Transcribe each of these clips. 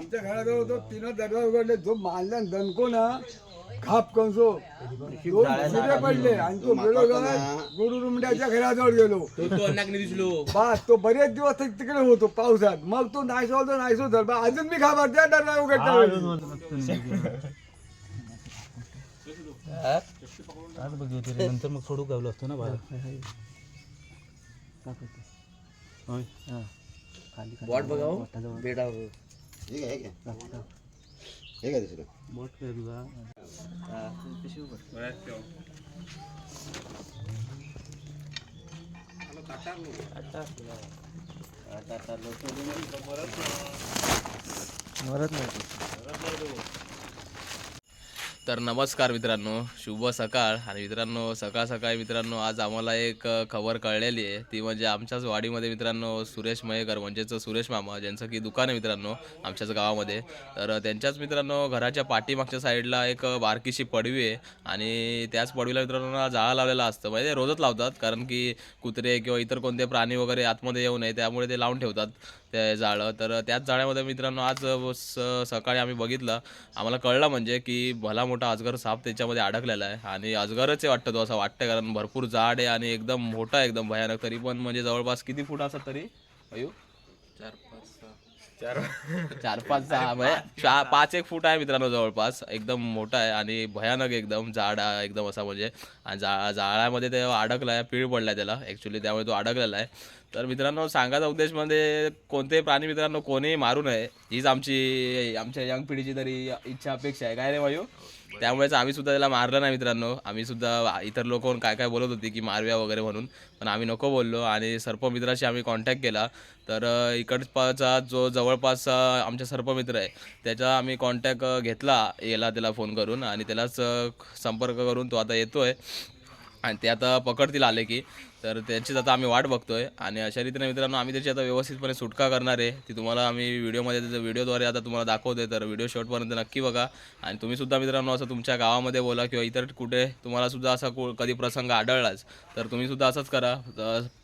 आमच्या घराजवळ तो तीन दरवाजा उघडले जो मानला दणको ना खाप कंसो दोन पडले आणि तो गेलो गुरु रुमड्याच्या घराजवळ गेलो. तो तो दिसलो? बस तो बरेच दिवस तिक- तिकडे होतो पावसात. मग तो नाहीसो होतो नाहीसो धर बा, अजून मी घाबरते त्या दरवाजा उघडता आज रे. नंतर मग सोडू गावलो असतो ना बाहेर. होय. बॉट बघाव? बेटा हे हे काय हे दुसरं. काय तुझा तर नमस्कार मित्रांनो शुभ सकाळ. आणि मित्रांनो सकाळ सकाळी मित्रांनो आज आम्हाला एक खबर कळलेली आहे. ती म्हणजे आमच्याच वाडीमध्ये मित्रांनो सुरेश मयेकर म्हणजेच सुरेश मामा ज्यांचं की दुकान आहे मित्रांनो आमच्याच गावामध्ये. तर त्यांच्याच मित्रांनो घराच्या पाठीमागच्या साईडला एक बारकीशी पडवी आहे. आणि त्याच पडवीला मित्रांनो जाळा लावलेला असतं. म्हणजे रोजच लावतात कारण की कुत्रे किंवा इतर कोणते प्राणी वगैरे आतमध्ये येऊ नये त्यामुळे ते लावून ठेवतात. ते जाळं तर त्याच जाळ्यामध्ये मित्रांनो आज सकाळी आम्ही बघितलं. आम्हाला कळलं म्हणजे की भला मोठा अजगर साप त्याच्यामध्ये अडकलेला आहे. आणि अजगरच आहे वाटतं तो असं वाटतं कारण भरपूर जाड आहे आणि एकदम मोठा एकदम भयानक. तरी पण म्हणजे जवळपास किती फूट असतात तरी? अयो चार पाच चार पाच सहा म्हणजे चा- पाच एक फूट आहे मित्रांनो जवळपास. एकदम मोठा आहे आणि भयानक एकदम जाड आहे एकदम असा म्हणजे. आणि जा जाळ्यामध्ये ते अडकला आहे पीळ पडला त्याला. ॲक्च्युली त्यामुळे तो अडकलेला आहे. तर मित्रांनो सांगायचा उद्देश म्हणजे कोणतेही प्राणी मित्रांनो कोणीही मारू नये. हीच आमची आमच्या यंग पिढीची तरी इच्छा अपेक्षा आहे. काय रे वायू? त्यामुळेच आम्ही सुद्धा त्याला मारलं नाही मित्रांनो. आम्ही सुद्धा इतर लोक काय काय बोलत होती की मारव्या वगैरे म्हणून. पण आम्ही नको बोललो आणि सर्पमित्राशी आम्ही कॉन्टॅक्ट केला. तर इकडचा जो जवळपास आमच्या सर्पमित्र आहे त्याचा आम्ही कॉन्टॅक्ट घेतला. याला त्याला फोन करून आणि त्यालाच संपर्क करून तो आता येतो आहे आणि ते आता पकडतील आले की. तर त्याचीच आता आम्ही वाट बघतोय. आणि अशा रीतीने मित्रांनो आम्ही त्याची आता व्यवस्थितपणे सुटका करणार आहे. ती तुम्हाला आम्ही व्हिडिओमध्ये त्याचा व्हिडिओद्वारे आता तुम्हाला दाखवतोय तर व्हिडिओ शॉर्टपर्यंत नक्की बघा. आणि तुम्हीसुद्धा मित्रांनो असं तुमच्या गावामध्ये बोला किंवा इतर कुठे तुम्हालासुद्धा असा को- कधी प्रसंग आढळलाच तर तुम्हीसुद्धा असंच करा.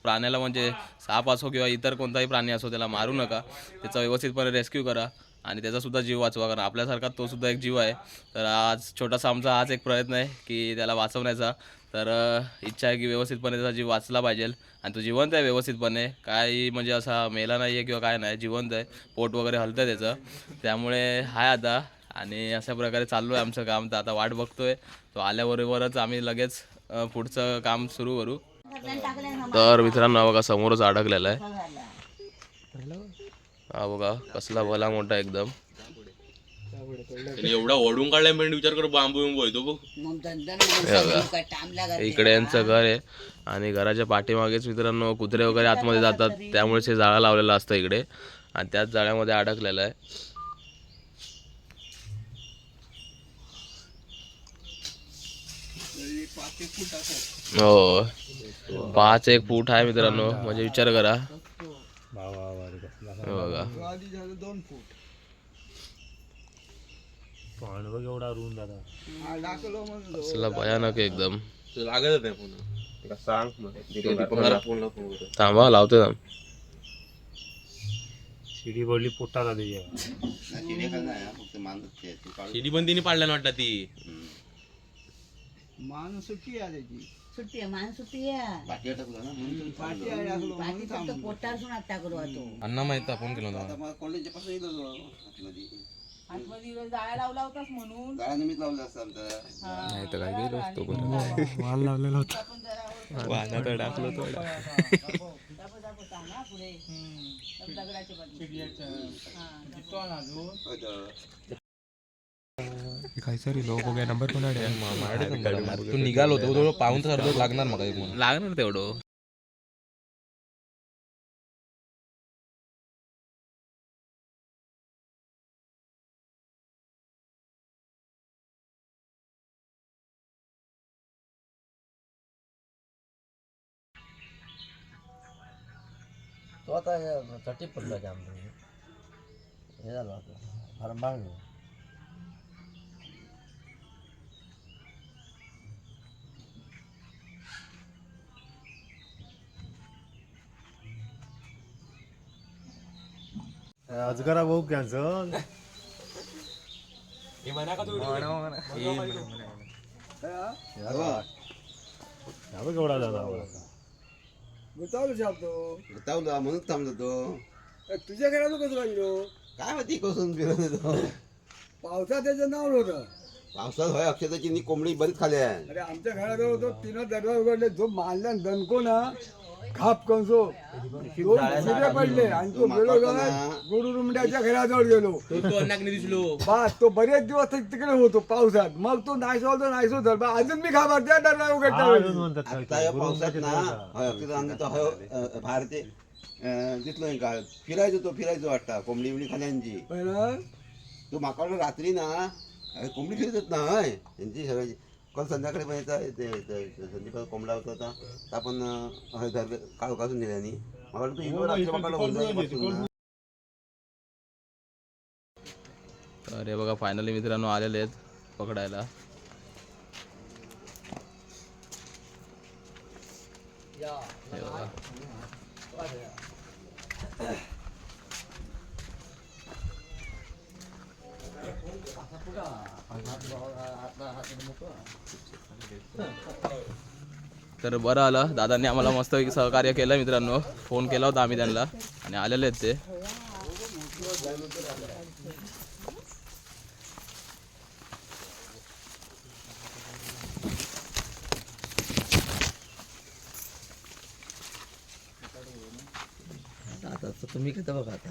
प्राण्याला म्हणजे साप असो किंवा इतर कोणताही प्राणी असो त्याला मारू नका. त्याचा व्यवस्थितपणे रेस्क्यू करा आणि त्याचासुद्धा जीव वाचवा कारण आपल्यासारखा तो सुद्धा एक जीव आहे. तर आज छोटासा आमचा हाच एक प्रयत्न आहे की त्याला वाचवण्याचा. तर इच्छा आहे की व्यवस्थितपणे त्याचा जीव वाचला पाहिजे आणि तो जिवंत आहे व्यवस्थितपणे. काही म्हणजे असा मेला नाही आहे किंवा काय नाही जिवंत आहे. पोट वगैरे हलतं आहे त्याचं. त्यामुळे आहे आता. आणि अशा प्रकारे चाललो आहे आमचं काम. तर आता वाट बघतोय. तो आल्याबरोबरच आम्ही लगेच पुढचं काम सुरू करू. तर मित्रांनो बघा समोरच अडकलेला आहे. हा बघा कसला भला मोठा एकदम. एवढा ओढून काढलाय म्हणजे विचार कर बांबू बिंबू आहे तो बघ. हे. इकडे यांचं घर आहे आणि घराच्या पाठीमागेच मित्रांनो कुत्रे वगैरे आतमध्ये जातात. त्यामुळे ते जाळा लावलेला असतं इकडे. आणि त्याच जाळ्यामध्ये अडकलेलं आहे. हो. पाच एक फूट आहे मित्रांनो. म्हणजे विचार करा. हे बघा. दोन फूट. पाणी बघ एवढा रुंद दादा. हा, टाकलो म्हणून असला भयानक आहे एकदम. लागत नाही पुन्हा सांग थांबा लावते थांब. शिडी पडली पोटाला त्याच्या शिडी पण तिने पाडल्या वाटतं ती. माणूस सुट्टी आहे त्याची सुट्टी आहे मान सुट्टी आहे. अण्णा माहीत आपण केलं होतं. आता मला कॉलेजच्या पासून आतमध्ये आतमध्ये जाळ्या लावला होतास म्हणून. गाळा निमित्त लावलं असतं आमचं. नाही तर काय गेलो असतो वाल लावलेला होता. वाहनात टाकलो तो दगडाचे बदले होय तर. तू निघालो होतो पाहून तर लागणार मग लागणार तेवढं. तो आता चटी पडला जाम हे झालं आता हरंबाळलो अजगरा भाऊ कॅन्सल हा? बघ दादा गुतावलं शाबतो तावला म्हणून थांबलो तो ए, तुझ्या घरात कसं राहिलो काय माहिती कसून फिरत येतो पावसात त्याचं नाव होतं पावसात होय अक्षताची नी कोंबडी बरीच खाली आहे. अरे आमच्या घराजवळ होतो तिनं दरवाजा उघडले जो मारल्या दणको ना खाप कंसो. दोन शिरे पडले आणि तो गेलो गुरु रुमड्याच्या घराजवळ गेलो. दिसलो. बस तो बरेच दिवस तिकडे होतो पावसात. मग तो नायसो तो नायसो बा, अजून मी घाबरते दरवाजा उघडता पावसात ना होय अक्षता आम्ही तो होय अ, बाहेर ते अ, दिसलो का फिरायचो तो फिरायचो वाटता कोंबडी बिंबडी खाल्यांची तू माका वाटलं रात्री ना कोंबडी फिरत ना हय त्यांची सगळ्याची. काल संध्याकाळी पण येतं ते ते- संदीप कोंबडा होता आता तर आपण धरले काढू काढून दिल्यानी मला वाटतं होऊन जाईल हे बघा फायनली मित्रांनो आलेले आहेत पकडायला. हे बघा. तर बरं आलं. दादांनी आम्हाला मस्त सहकार्य केलं मित्रांनो. फोन केला होता आम्ही त्यांना. आणि आलेले आहेत ते. आता तुम्ही कसं बघा आता?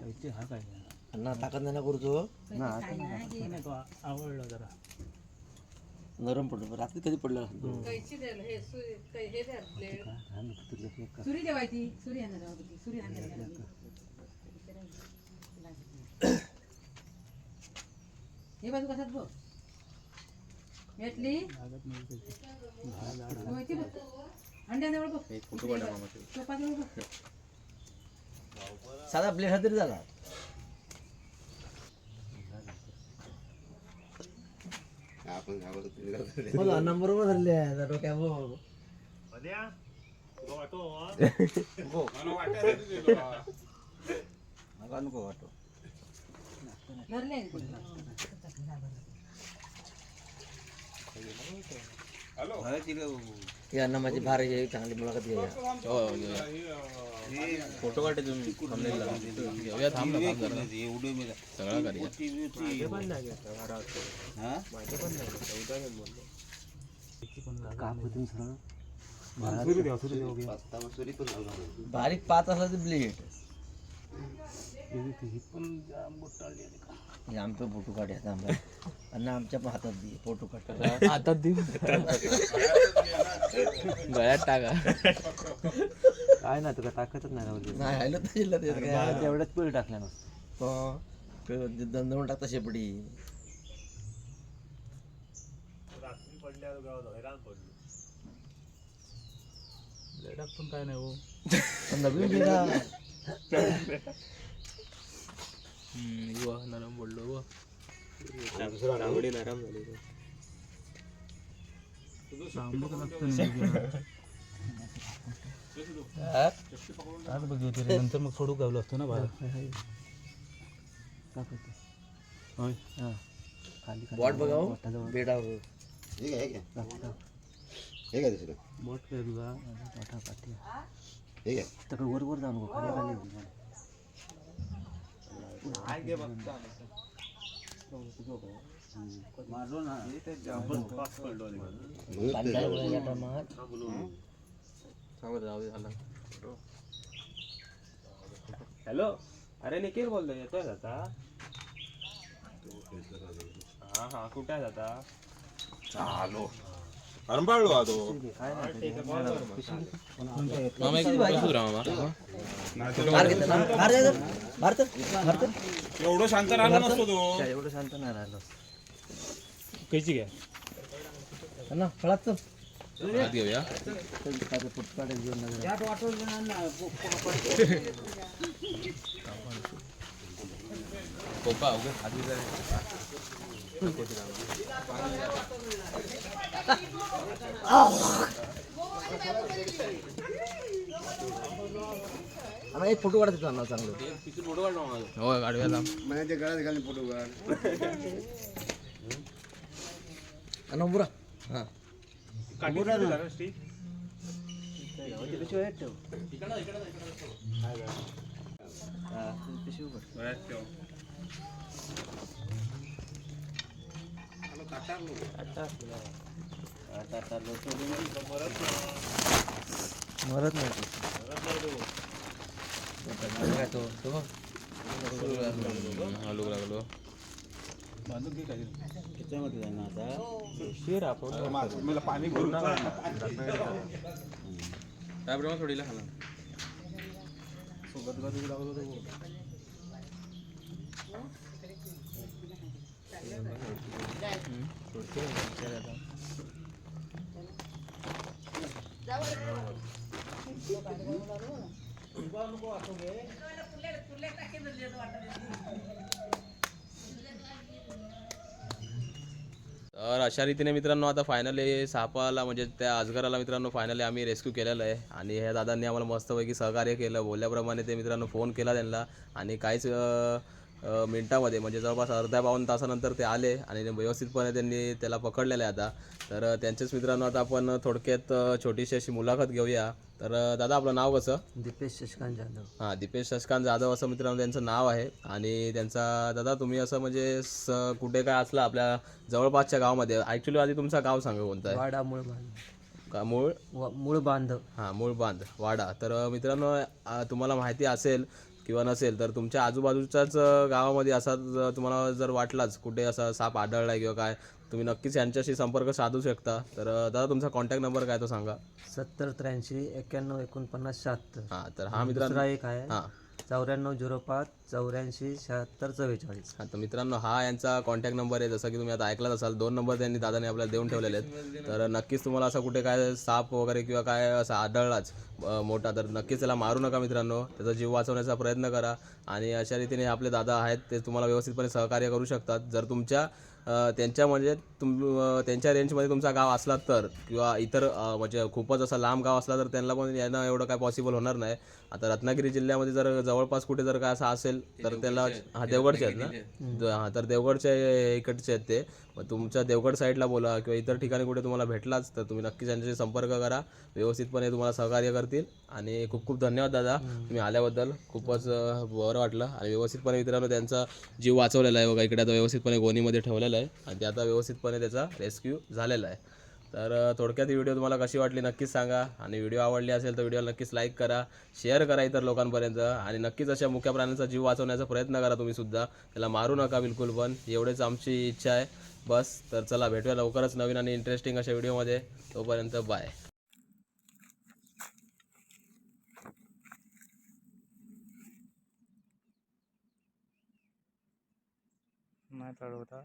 काय अण्णा ताकद नाही ना आवडला जरा नरम पडलो रात्री कधी पडलं सुरी जेवायची सुरी आणणार राहू दे, सुरी हे बाजू कशात बघ माहिती बघ अंड्याजवळ बघ चोपाजवळ बघ साधा प्लेट हा तरी झाला आपण घाबरतो तरी घाबरतो. मला अण्णा बरोबर धरले आहे डोक्या बघ धरले ही अण्णा माझी फार हे चांगली मुलाखत घ्या हो, घेऊया. फोटो काढते तुम्ही thumbnail ला. घेऊया थांब ना थांब जरा. सगळं करूया घालून. बारीक पाच असला तर ब्लेड हे आमचं फोटो काढ आम्हाला अण्णा आमच्या पण हातात दे फोटो काढ. हातात देऊ गळ्यात टाका. काय ना तुला ताकदच नाही नाही तर ते काय तेवढ्याच पिळ टाकल्या ना हो. ते दंदवून टाकता शेपडी पण काय नाही हो. पण नवीन हम्म, युवा नरम बोललो व. नंतर मग सोडू गावलो असतो ना बाहेर. होय. बॉट बघा हे. हे. हे घ्या दुसरं. बोट काय तुझा. हे घ्या. तर वर वर जाऊ नको. खाली खाली म्हणून पाणी जाऊ झालं. हॅलो? अरे निखिल बोलतोय येतोय आता? हा हा कुठे आहे आता? मामा एक बसू राहा मामा. मारत एवढं शांत राहिला नसतो तो. एवढं शांत नाही राहिलो. कैची घ्या ना फळात हात घेऊया कोका उगाच हात घेतला आम्हाला एक फोटो काढत होतो चांगलं. हो गाडव्या लांब मनाच्या गळ्यात घालून फोटो काढ. नंबरा हां. मरत नाही तो काय तो तो बघ. हलू लागलो मला पाणी भरून काय प्रमाण सोडीला खाला तर अशा रीतीने मित्रांनो आता फायनली सापाला म्हणजे त्या अजगराला मित्रांनो फायनली आम्ही रेस्क्यू केलेलं आहे. आणि ह्या दादांनी आम्हाला मस्तपैकी सहकार्य केलं. बोलल्याप्रमाणे ते मित्रांनो फोन केला त्यांना. आणि काहीच मिनिटामध्ये. म्हणजे जवळपास अर्ध्या पाऊन तासानंतर ते आले आणि व्यवस्थितपणे त्यांनी त्याला पकडलेलं आहे आता. तर अं, त्यांचेच मित्रांनो आता आपण थोडक्यात छोटीशी अशी मुलाखत घेऊया. तर दादा आपलं नाव कसं? दीपेश शशिकांत जाधव. हां दीपेश शशकांत जाधव असं मित्रांनो त्यांचं नाव आहे. आणि त्यांचा दादा तुम्ही असं म्हणजे स कुठे काय असलं आपल्या जवळपासच्या गावामध्ये? ॲक्च्युली आधी तुमचं गाव सांगा कोणतं आहे? वाडा मूळ का मूळ? मूळ बांध. हां मूळ बांध वाडा. तर मित्रांनो तुम्हाला माहिती असेल किंवा नसेल तर तुमच्या आजूबाजूच्याच गावामध्ये असा तुम्हाला जर वाटलाच कुठे असा साप आढळला किंवा काय तुम्ही नक्कीच यांच्याशी संपर्क साधू शकता. तर दादा तुमचा कॉन्टॅक्ट नंबर काय तो सांगा. सत्तर त्र्याऐंशी एक्क्याण्णव एकोणपन्नास शहात्तर. हां तर हा मित्रांनो एक आहे. हां. चौऱ्याण्णव झिरो पाच चौऱ्याऐंशी शहात्तर चव्वेचाळीस. हा तर मित्रांनो हा यांचा कॉन्टॅक्ट नंबर आहे. जसं की तुम्ही आता ऐकलाच असाल दोन नंबर त्यांनी दादाने आपल्याला देऊन ठेवलेले आहेत. तर नक्कीच तुम्हाला असं कुठे काय साप वगैरे किंवा काय असं आढळलाच मोठा तर नक्कीच त्याला मारू नका मित्रांनो. त्याचा जीव वाचवण्याचा प्रयत्न करा. आणि अशा रीतीने आपले दादा आहेत ते तुम्हाला व्यवस्थितपणे सहकार्य करू शकतात. जर तुमच्या त्यांच्या म्हणजे तुम त्यांच्या रेंजमध्ये तुमचा गाव असला तर किंवा इतर म्हणजे खूपच असा लांब गाव असला तर त्यांना पण यांना एवढं काय पॉसिबल होणार नाही. आता रत्नागिरी जिल्ह्यामध्ये जर जवळपास कुठे जर काय असं असेल तर त्याला हा देवगडचे आहेत ना? हा तर देवगडचे इकडचे आहेत ते. मग तुमच्या देवगड साईडला बोला किंवा इतर ठिकाणी कुठे तुम्हाला भेटलाच तर तुम्ही नक्कीच त्यांच्याशी संपर्क करा. व्यवस्थितपणे तुम्हाला सहकार्य करतील. आणि खूप खूप धन्यवाद दादा. तुम्ही आल्याबद्दल खूपच बरं वाटलं. आणि व्यवस्थितपणे मित्रांनो त्यांचा जीव वाचवलेला आहे बघा. इकडे आता व्यवस्थितपणे गोणीमध्ये ठेवलेला आहे. आणि ते आता व्यवस्थितपणे त्याचा रेस्क्यू झालेला आहे. तर थोडक्यात ही व्हिडिओ तुम्हाला कशी वाटली नक्कीच सांगा. आणि व्हिडिओ आवडली असेल तर व्हिडिओला नक्कीच लाईक करा शेअर करा इतर लोकांपर्यंत. आणि नक्कीच अशा मुख्या प्राण्यांचा जीव वाचवण्याचा प्रयत्न करा तुम्ही सुद्धा. त्याला मारू नका बिलकुल पण एवढेच आमची इच्छा आहे. बस तर चला भेटूया लवकरच नवीन आणि इंटरेस्टिंग अशा व्हिडिओमध्ये. तोपर्यंत बाय नाही चढवता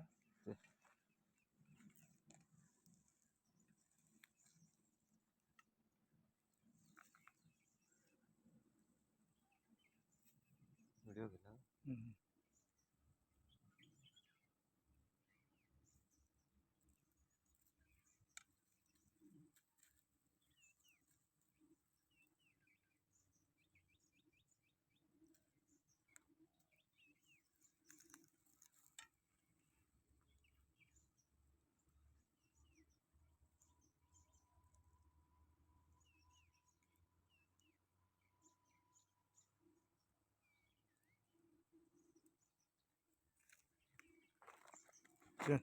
व्हिडिओ केला चल.